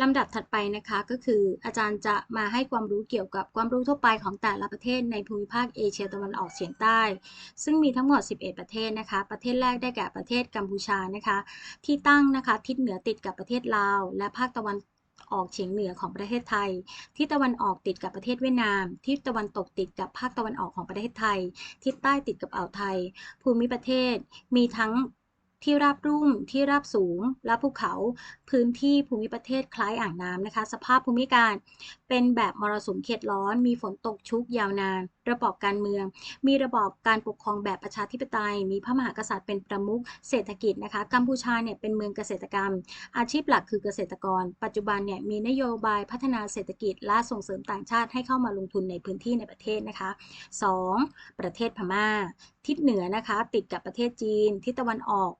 ลำดับถัดไปนะคะก็คืออาจารย์จะมาให้ความรู้เกี่ยวกับความรู้ทั่วไปของแต่ละประเทศในภูมิภาคเอเชียตะวันออกเฉียงใต้ ซึ่งมีทั้งหมด 11 ประเทศนะคะ ประเทศแรกได้แก่ประเทศกัมพูชานะคะ ที่ตั้งนะคะทิศเหนือติดกับประเทศลาว และภาคตะวันออกเฉียงเหนือของประเทศไทย ที่ตะวันออกติดกับประเทศเวียดนาม ที่ตะวันตกติดกับภาคตะวันออกของประเทศไทยทิศใต้ติดกับอ่าวไทย ภูมิประเทศมีทั้ง ที่ราบรุ่ม ที่ราบสูง และภูเขา พื้นที่ภูมิประเทศคล้ายอ่างน้ำนะคะ สภาพภูมิการเป็นแบบมรสุมเขตร้อน มีฝนตกชุกยาวนาน ระบอบการเมือง มีระบอบการปกครองแบบประชาธิปไตย มีพระมหากษัตริย์เป็นประมุข เศรษฐกิจนะคะ กัมพูชาเนี่ยเป็นเมืองเกษตรกรรม อาชีพหลักคือเกษตรกร ปัจจุบันเนี่ยมีนโยบายพัฒนาเศรษฐกิจ และส่งเสริมต่างชาติให้เข้ามาลงทุนในพื้นที่ในประเทศนะคะ 2. ประเทศพม่า ทิศเหนือนะคะ ติดกับประเทศจีน ทิศตะวันออก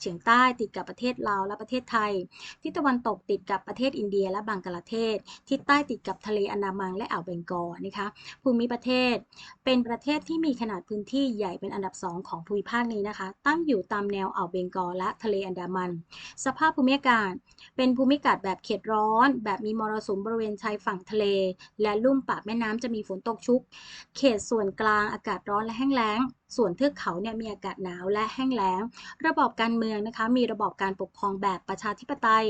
เฉียงใต้ติดกับประเทศลาวและประเทศไทย ทิศตะวันตกติดกับประเทศอินเดียและบังกลาเทศ ทิศใต้ติดกับทะเลอันดามันและอ่าวเบงกอลนะคะ ภูมิประเทศเป็นประเทศที่มีขนาดพื้นที่ใหญ่เป็นอันดับ 2 ของภูมิภาคนี้นะคะ ตั้งอยู่ตามแนวอ่าวเบงกอลและทะเลอันดามัน สภาพภูมิอากาศเป็นภูมิอากาศแบบเขตร้อน แบบมีมรสุมบริเวณชายฝั่งทะเล และลุ่มปากแม่น้ำจะมีฝนตกชุก เขตส่วนกลางอากาศร้อนและแห้งแล้งส่วนเทือกเขาเนี่ยมีอากาศหนาวและแห้งแล้ง ระบอบการเมืองนะคะ มีระบอบการปกครองแบบประชาธิปไตย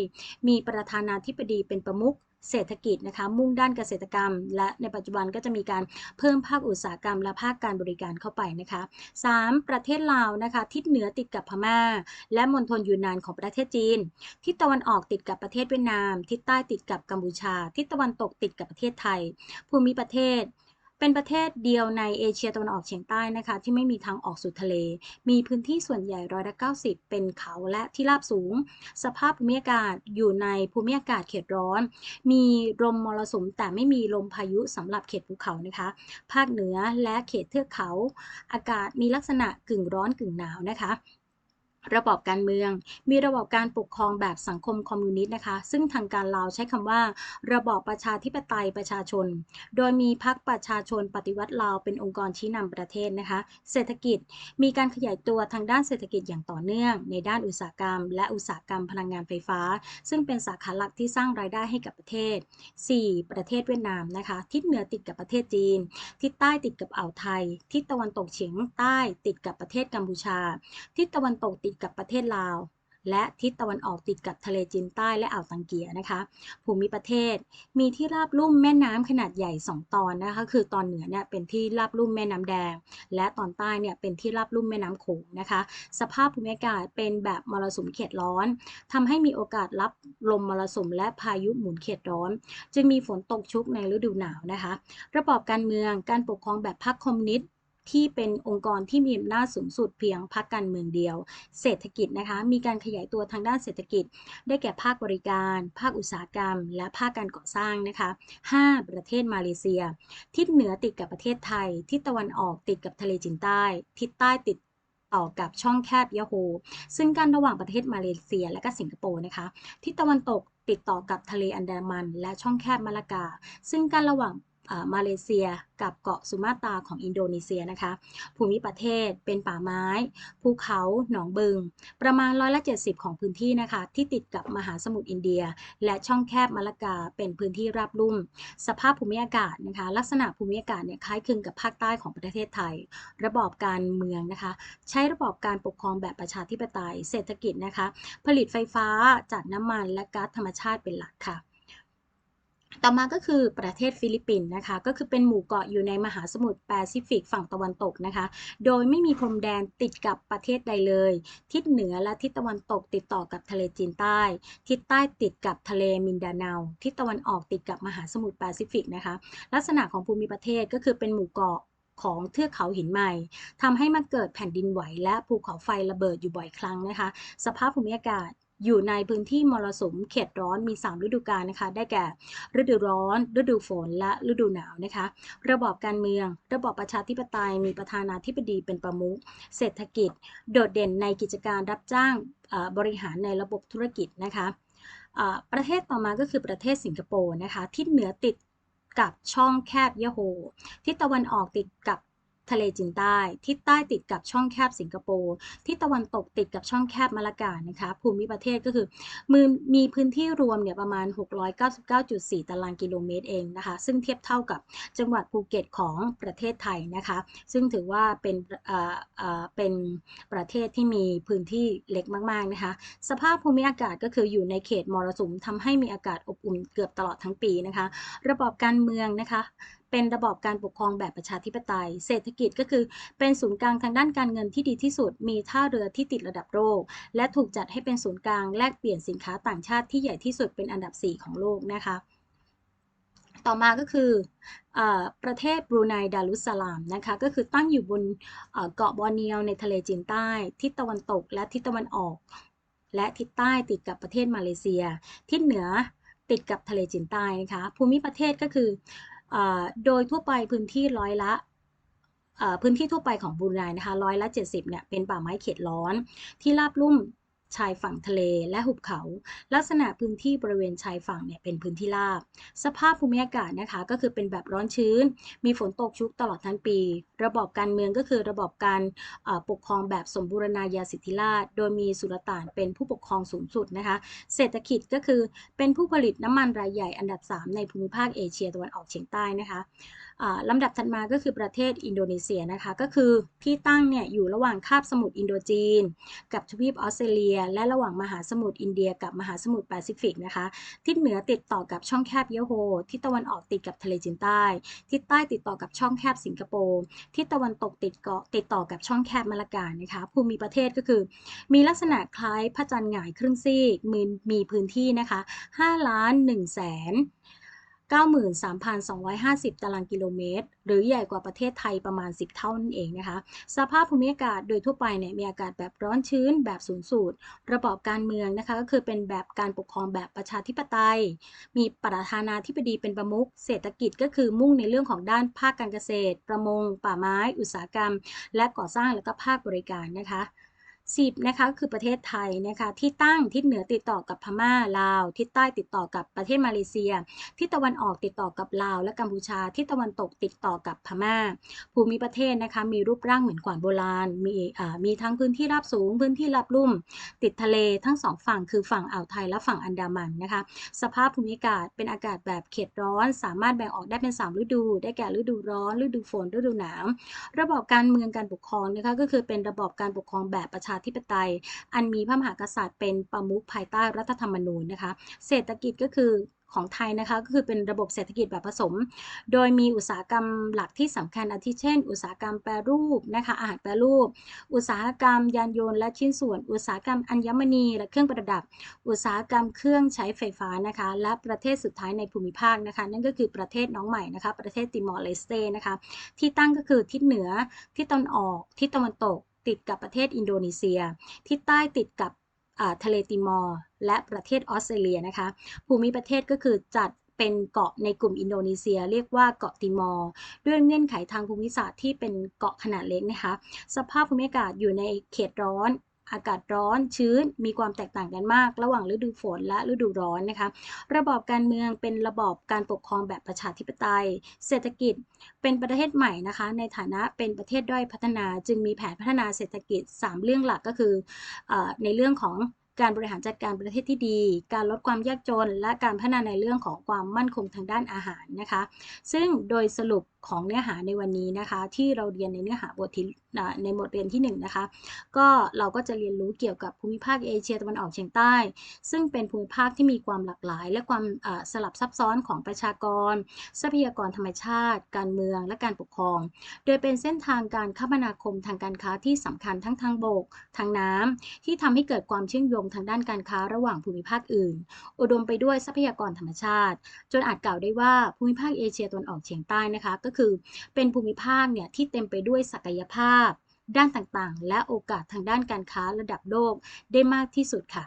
มีประธานาธิบดีเป็นประมุขเศรษฐกิจนะคะ มุ่งด้านเกษตรกรรม และในปัจจุบันก็จะมีการเพิ่มภาคอุตสาหกรรม และภาคการบริการเข้าไปนะคะ 3. ประเทศลาวนะคะ ทิศเหนือติดกับพม่า และมณฑลยูนนานของประเทศจีน ทิศตะวันออกติดกับประเทศเวียดนาม ทิศใต้ติดกับกัมพูชา ทิศตะวันตกติดกับประเทศไทย ภูมิประเทศ เป็นประเทศเดียวในเอเชียตะวันออกเฉียงใต้นะคะ ที่ไม่มีทางออกสู่ทะเล มีพื้นที่ส่วนใหญ่ร้อยละ90 เป็นเขาและที่ราบสูง สภาพภูมิอากาศอยู่ในภูมิอากาศเขตร้อน มีลมมรสุมแต่ไม่มีลมพายุสำหรับเขตภูเขานะคะ ภาคเหนือและเขตเทือกเขา อากาศมีลักษณะกึ่งร้อนกึ่งหนาวนะคะ ระบอบการเมือง มีระบอบการปกครองแบบสังคมคอมมิวนิสต์นะคะ ซึ่งทางการลาวใช้คำว่า ระบอบประชาธิปไตยประชาชน โดยมีพรรคประชาชนปฏิวัติลาวเป็นองค์กรชี้นำประเทศนะคะ เศรษฐกิจมีการขยายตัวทางด้านเศรษฐกิจอย่างต่อเนื่อง ในด้านอุตสาหกรรม และอุตสาหกรรมพลังงานไฟฟ้า ซึ่งเป็นสาขาหลักที่สร้างรายได้ให้กับประเทศ 4. ประเทศเวียดนามนะคะทิศเหนือติดกับประเทศจีน ทิศใต้ติดกับอ่าวไทย ทิศตะวันตกเฉียงใต้ติดกับประเทศกัมพูชา ทิศตะวันตกติดกับประเทศลาว และทิศตะวันออกติดกับทะเลจีนใต้และอ่าวตังเกียนะคะ ภูมิประเทศมีที่ราบลุ่มแม่น้ำขนาดใหญ่ 2 ตอนนะคะ คือตอนเหนือเนี่ยเป็นที่ราบลุ่มแม่น้ำแดง และตอนใต้เนี่ยเป็นที่ราบลุ่มแม่น้ำโขงนะคะ สภาพภูมิอากาศเป็นแบบมรสุมเขตร้อนทำให้มีโอกาสรับลมมรสุมและพายุหมุนเขตร้อนจึงมีฝนตกชุกในฤดูหนาวนะคะ ระบอบการเมืองการปกครองแบบพรรคคอมมิวนิสต์ ที่เป็นองค์กรที่มีอำนาจสูงสุดเพียงพรรคการเมืองเดียว เศรษฐกิจนะคะ มีการขยายตัวทางด้านเศรษฐกิจ ได้แก่ภาคบริการ ภาคอุตสาหกรรม และภาคการก่อสร้างนะคะ 5. ประเทศมาเลเซีย ทิศเหนือติดกับประเทศไทย ทิศตะวันออกติดกับทะเลจีนใต้ ทิศใต้ติดต่อกับช่องแคบยะโฮ ซึ่งกันระหว่างประเทศมาเลเซียและก็สิงคโปร์นะคะ ทิศตะวันตกติดต่อกับทะเลอันดามัน และช่องแคบมาลากา ซึ่งกันระหว่าง มาเลเซีย กับเกาะสุมาตราของอินโดนีเซียนะคะ ภูมิประเทศเป็นป่าไม้ ภูเขาหนองบึง ประมาณร้อยละ70 ของพื้นที่นะคะ ที่ติดกับมหาสมุทรอินเดีย และช่องแคบมาลากาเป็นพื้นที่ราบลุ่ม สภาพภูมิอากาศนะคะ ลักษณะภูมิอากาศเนี่ยคล้ายคลึงกับภาคใต้ของประเทศไทย ระบอบการเมืองนะคะ ใช้ระบอบการปกครองแบบประชาธิปไตย เศรษฐกิจนะคะ ผลิตไฟฟ้าจากน้ำมันและก๊าซธรรมชาติเป็นหลักค่ะ ต่อมาก็คือประเทศฟิลิปปินส์นะคะ ก็คือเป็นหมู่เกาะอยู่ในมหาสมุทรแปซิฟิกฝั่งตะวันตกนะคะ โดยไม่มีพรมแดนติดกับประเทศใดเลย ทิศเหนือและทิศตะวันตกติดต่อกับทะเลจีนใต้ ทิศใต้ติดกับทะเลมินดาเนาทิศตะวันออกติดกับมหาสมุทรแปซิฟิกนะคะ ลักษณะของภูมิประเทศก็คือเป็นหมู่เกาะของเทือกเขาหินใหม่ทำให้มันเกิดแผ่นดินไหวและภูเขาไฟระเบิดอยู่บ่อยครั้งนะคะ สภาพภูมิอากาศ อยู่ในพื้นที่มรสุมเขตร้อนมี 3 ฤดูกาลนะคะ ได้แก่ ฤดูร้อน ฤดูฝน และฤดูหนาวนะคะ ระบอบการเมือง ระบอบประชาธิปไตย มีประธานาธิบดีเป็นประมุข เศรษฐกิจ โดดเด่นในกิจการรับจ้างบริหารในระบบธุรกิจนะคะประเทศต่อมาก็คือประเทศสิงคโปร์นะคะทิศเหนือติดกับช่องแคบยะโฮทิศตะวันออกติดกับ ทะเลจีนใต้ ทิศใต้ติดกับช่องแคบสิงคโปร์ทิศตะวันตกติดกับช่องแคบมาลากานะคะภูมิประเทศก็คือมือมีพื้นที่รวมเนี่ยประมาณ 699.4 ตารางกิโลเมตรเองนะคะ ซึ่งเทียบเท่ากับจังหวัดภูเก็ตของประเทศไทยนะคะ ซึ่งถือว่าเป็นเป็นประเทศที่มีพื้นที่เล็กมากๆนะคะ สภาพภูมิอากาศก็คืออยู่ในเขตมรสุมทำให้มีอากาศอบอุ่นเกือบตลอดทั้งปีนะคะ ระบบการเมืองนะคะเป็นระบอบการปกครองแบบประชาธิปไตย เศรษฐกิจก็คือเป็นศูนย์กลางทางด้านการเงินที่ดีที่สุด มีท่าเรือที่ติดระดับโลก และถูกจัดให้เป็นศูนย์กลางแลกเปลี่ยนสินค้าต่างชาติที่ใหญ่ที่สุดเป็นอันดับ 4 ของโลกนะคะ ต่อมาก็คืออประเทศบรูไนดารุสสลามนะคะ ก็คือตั้งอยู่บนเกาะบอร์เนียวในทะเลจีนใต้ ทิศตะวันตกและทิศตะวันออก และทิศใต้ติดกับประเทศมาเลเซีย ทิศเหนือติดกับทะเลจีนใต้นะคะ ภูมิประเทศก็คืออ โดยทั่วไปพื้นที่ร้อยละพื้นที่ทั่วไปของบรูไนนะคะร้อยละ 70เนี่ยเป็นป่าไม้เขตร้อนที่ราบลุ่ม ชายฝั่งทะเลและหุบเขา ลักษณะพื้นที่บริเวณชายฝั่งเนี่ยเป็นพื้นที่ราบ สภาพภูมิอากาศนะคะก็คือเป็นแบบร้อนชื้น มีฝนตกชุกตลอดทั้งปี ระบบการเมืองก็คือระบบการปกครองแบบสมบูรณาญาสิทธิราชโดยมีสุลต่านเป็นผู้ปกครองสูงสุดนะคะ เศรษฐกิจก็คือเป็นผู้ผลิตน้ำมันรายใหญ่อันดับ 3 ในภูมิภาคเอเชียตะวันออกเฉียงใต้นะคะลำดับถัดมาก็คือประเทศอินโดนีเซียนะคะก็คือที่ตั้งเนี่ยอยู่ระหว่างคาบสมุทรอินโดจีน กับทวีปออสเตรเลียและระหว่างมหาสมุทรอินเดียกับมหาสมุทรแปซิฟิกนะคะ ทิศเหนือติดต่อกับช่องแคบเยโฮทิศตะวันออกติดกับทะเลจีนใต้ ทิศใต้ติดต่อกับช่องแคบสิงคโปร์ ทิศตะวันตกติดเกาะติดต่อกับช่องแคบมาลากานะคะ ภูมิประเทศก็คือ มีลักษณะคล้ายพระจันทร์หงายครึ่งซีก มีมีพื้นที่นะคะ5ล้าน1แสน 93,250 ตารางกิโลเมตร หรือใหญ่กว่าประเทศไทยประมาณ 10 เท่านั่นเองนะคะ สภาพภูมิอากาศโดยทั่วไปเนี่ยมีอากาศแบบร้อนชื้นแบบศูนสูตร ระบอบการเมืองนะคะ ก็คือเป็นแบบการปกครองแบบประชาธิปไตย มีประธานาธิบดีเป็นประมุข เศรษฐกิจก็คือมุ่งในเรื่องของด้านภาคการเกษตร ประมง ป่าไม้ อุตสาหกรรม และก่อสร้างและก็ภาคบริการนะคะ 10นะคะคือประเทศไทยนะคะที่ตั้งทิศเหนือติดต่อกับพม่าลาว ทิศใต้ติดต่อกับประเทศมาเลเซีย ทิศตะวันออกติดต่อกับลาว และกัมพูชา ทิศตะวันตกติดต่อกับพม่า ภูมิประเทศนะคะมีรูปร่างเหมือนขวานโบราณ มีมีทั้งพื้นที่ราบสูง พื้นที่ราบลุ่ม ติดทะเลทั้งสองฝั่งคือฝั่งอ่าวไทยและฝั่งอันดามันนะคะสภาพภูมิอากาศเป็นอากาศแบบเขตร้อน สามารถแบ่งออกได้เป็น 3 ฤดู ได้แก่ฤดูร้อน ฤดูฝนฤดูหนาว ระบบการเมืองการปกครองนะคะก็คือเป็นระบบการปกครองแบบประชาธิปไตย อันมีพระมหากษัตริย์เป็นประมุขภายใต้รัฐธรรมนูญนะคะ เศรษฐกิจก็คือของไทยนะคะก็คือเป็นระบบเศรษฐกิจแบบผสม โดยมีอุตสาหกรรมหลักที่สำคัญอาทิเช่น อุตสาหกรรมแปรรูปนะคะอาหารแปรรูป อุตสาหกรรมยานยนต์และชิ้นส่วน อุตสาหกรรมอัญมณี และเครื่องประดับ อุตสาหกรรมเครื่องใช้ไฟฟ้านะคะและประเทศสุดท้ายในภูมิภาคนะคะนั่นก็คือประเทศน้องใหม่นะคะประเทศติมอร์เลสเตนะคะที่ตั้งก็คือทิศเหนือทิศตะวันออกทิศตะวันตก ติดกับประเทศอินโดนีเซียทิศใต้ติดกับทะเลติมอร์และประเทศออสเตรเลียนะคะ ภูมิประเทศก็คือจัดเป็นเกาะในกลุ่มอินโดนีเซีย เรียกว่าเกาะติมอร์ด้วยเงื่อนไขทางภูมิศาสตร์ที่เป็นเกาะขนาดเล็กนะคะ สภาพภูมิอากาศอยู่ในเขตร้อน อากาศร้อนชื้นมีความแตกต่างกันมาก ระหว่างฤดูฝนและฤดูร้อนนะคะ ระบอบการเมืองเป็นระบอบการปกครองแบบประชาธิปไตย เศรษฐกิจเป็นประเทศใหม่นะคะ ในฐานะเป็นประเทศด้อยพัฒนา จึงมีแผนพัฒนาเศรษฐกิจ 3 เรื่องหลักก็คืออในเรื่องของ การบริหารจัดการประเทศที่ดี การลดความยากจน และการพัฒนาในเรื่องของความมั่นคงทางด้านอาหารนะคะ ซึ่งโดยสรุปของเนื้อหาในวันนี้นะคะ ที่เราเรียนในเนื้อหาบทที่ในบทเรียนที่1นนะคะ ก็เราก็จะเรียนรู้เกี่ยวกับภูมิภาคเอเชียตะวันออกเฉียงใต้ ซึ่งเป็นภูมิภาคที่มีความหลากหลาย และความสลับซับซ้อนของประชากร ทรัพยากรธรรมชาติ การเมืองและการปกครอง โดยเป็นเส้นทางการคมนาคมทางการค้าที่สำคัญทั้งทางบก ทางน้ำที่ทำให้เกิดความเชื่อมโยงทางด้านการค้าระหว่างภูมิภาคอื่น อุดมไปด้วยทรัพยากรธรรมชาติ จนอาจกล่าวได้ว่าภูมิภาคเอเชียตะวันออกเฉียงใต้นะคะ ก็คือเป็นภูมิภาคเนี่ยที่เต็มไปด้วยศักยภาพ ด้านต่างๆ และโอกาสทางด้านการค้าระดับโลกได้มากที่สุดค่ะ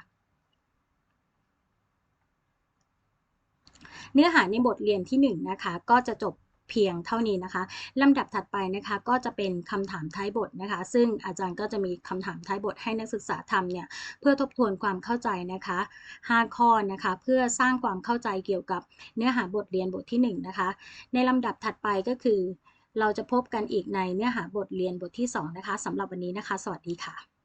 เนื้อหาในบทเรียนที่1นนะคะก็จะจบ เพียงเท่านี้นะคะลำดับถัดไปนะคะก็จะเป็นคำถามท้ายบทนะคะ ซึ่งอาจารย์ก็จะมีคำถามท้ายบทให้นักศึกษาทำเนี่ยเพื่อทบทวนความเข้าใจนะคะ 5 ข้อนะคะเพื่อสร้างความเข้าใจเกี่ยวกับเนื้อหาบทเรียนบทที่ 1 นะคะ ในลำดับถัดไปก็คือ เราจะพบกันอีกในเนื้อหาบทเรียนบทที่ 2 นะคะสำหรับวันนี้นะคะ สวัสดีค่ะ